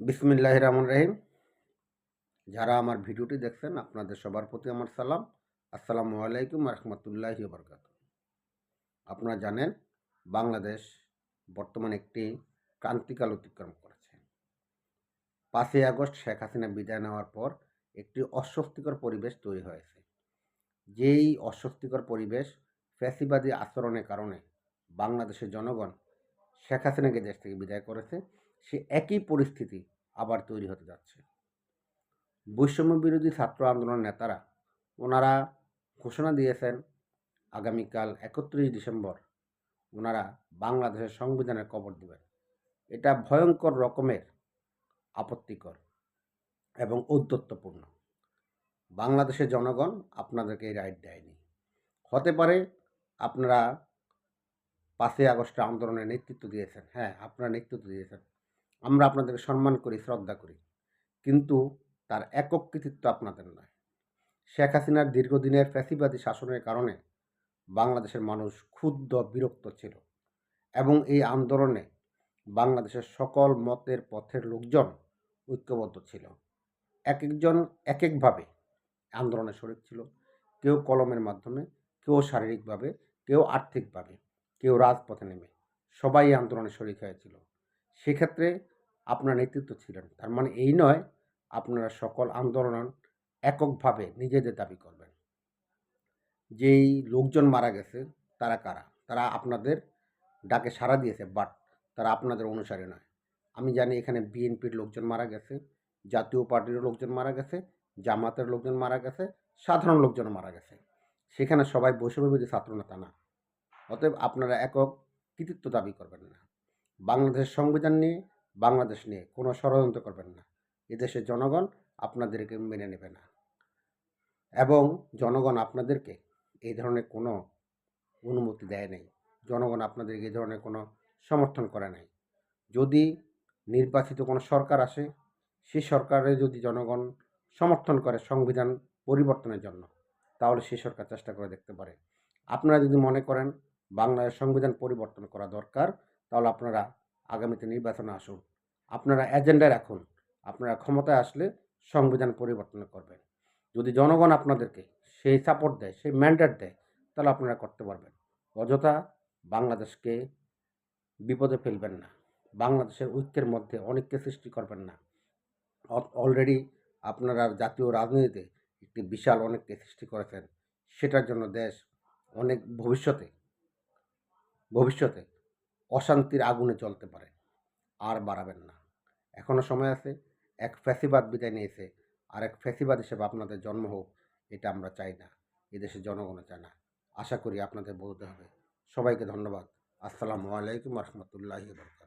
বিসমিল্লাহ রহমান রহিম যারা আমার ভিডিওটি দেখছেন, আপনাদের সবার প্রতি আমার সালাম। আসসালামু আলাইকুম রহমতুল্লাহ বরকাত আপনারা জানেন, বাংলাদেশ বর্তমানে একটি ক্রান্তিকাল অতিক্রম করেছে। পাঁচই আগস্ট শেখ হাসিনা বিদায় নেওয়ার পর একটি অস্বস্তিকর পরিবেশ তৈরি হয়েছে। যেই অস্বস্তিকর পরিবেশ ফ্যাসিবাদী আচরণের কারণে বাংলাদেশের জনগণ শেখ হাসিনাকে দেশ থেকে বিদায় করেছে সে একই পরিস্থিতি আবার তৈরি হতে যাচ্ছে। বৈষম্য বিরোধী ছাত্র আন্দোলন নেতারা, ওনারা ঘোষণা দিয়েছেন, আগামীকাল একত্রিশ ডিসেম্বর ওনারা বাংলাদেশের সংবিধানের কবর দেবেন। এটা ভয়ঙ্কর রকমের আপত্তিকর এবং ঔদ্ধত্যপূর্ণ বাংলাদেশের জনগণ আপনাদেরকে এই রাইট দেয়নি। হতে পারে আপনারা পাঁচই আগস্টে আন্দোলনের নেতৃত্ব দিয়েছেন। হ্যাঁ আপনারা নেতৃত্ব দিয়েছেন। আমরা আপনাদেরকে সম্মান করি, শ্রদ্ধা করি। কিন্তু তার একক কৃতিত্ব আপনাদের নয়। শেখ হাসিনার দীর্ঘদিনের ফ্যাসিবাদী শাসনের কারণে বাংলাদেশের মানুষ ক্ষুব্ধ, বিরক্ত ছিল এবং এই আন্দোলনে বাংলাদেশের সকল মতের পথের লোকজন ঐক্যবদ্ধ ছিল। এক একজন এক একভাবে আন্দোলনে শরিক ছিল। কেউ কলমের মাধ্যমে, কেউ শারীরিকভাবে, কেউ আর্থিকভাবে, কেউ রাজপথে নেমে সবাই আন্দোলনে শরিক হয়েছিল। সেক্ষেত্রে আপনার নেতৃত্ব ছিলেন। তার মানে এই নয়, আপনারা সকল আন্দোলন এককভাবে নিজেদের দাবি করবেন। যেই লোকজন মারা গেছে, তারা কারা? তারা আপনাদের ডাকে সাড়া দিয়েছে বাট তারা আপনাদের অনুসারী নয়। আমি জানি এখানে বিএনপির লোকজন মারা গেছে, জাতীয় পার্টির লোকজন মারা গেছে, জামাতের লোকজন মারা গেছে, সাধারণ লোকজন মারা গেছে। সেখানে সবাই বৈষম্যবিধি ছাত্রনেতা না। অতএব আপনারা একক কৃতিত্ব দাবি করবেন না। বাংলাদেশের সংবিধান নিয়ে বাংলাদেশ নিয়ে কোনো ষড়যন্ত্র করবেন না। এদেশের জনগণ আপনাদেরকে মেনে নেবে না। এবং জনগণ আপনাদেরকে এই ধরনের কোনো অনুমতি দেয় নাই। জনগণ আপনাদেরকে এই ধরনের কোনো সমর্থন করে নাই। যদি নির্বাচিত কোনো সরকার আসে সেই সরকারে যদি জনগণ সমর্থন করে সংবিধান পরিবর্তনের জন্য, তাহলে সেই সরকার চেষ্টা করে দেখতে পারে। আপনারা যদি মনে করেন বাংলাদেশ সংবিধান পরিবর্তন করা দরকার, তাহলে আপনারা আগামীতে নির্বাচনে আসুন। আপনারা এজেন্ডা রাখুন। আপনারা ক্ষমতায় আসলে সংবিধান পরিবর্তন করবেন। যদি জনগণ আপনাদেরকে সেই সাপোর্ট দেয়, সেই ম্যান্ডেট দেয়, তাহলে আপনারা করতে পারবেন। অযথা বাংলাদেশকে বিপদে ফেলবেন না। বাংলাদেশের ঐক্যের মধ্যে অনেককে সৃষ্টি করবেন না। অলরেডি আপনারা জাতীয় রাজনীতিতে একটি বিশাল অনেককে সৃষ্টি করেছেন। সেটার জন্য দেশ অনেক ভবিষ্যতে ভবিষ্যতে অশান্তির আগুনে চলতে পারে। আর বাড়াবেন না। এখনও সময় আছে, এক ফ্যাসিবাদ বিদায় নিয়েছে, আর এক ফ্যাসিবাদ হিসেবে আপনাদের জন্ম হোক, এটা আমরা চাই না। এদেশে জনগণও চায় না। আশা করি আপনাদের বলতে হবে। সবাইকে ধন্যবাদ। আসসালামু আলাইকুম রহমতুল্লাহ বরকাত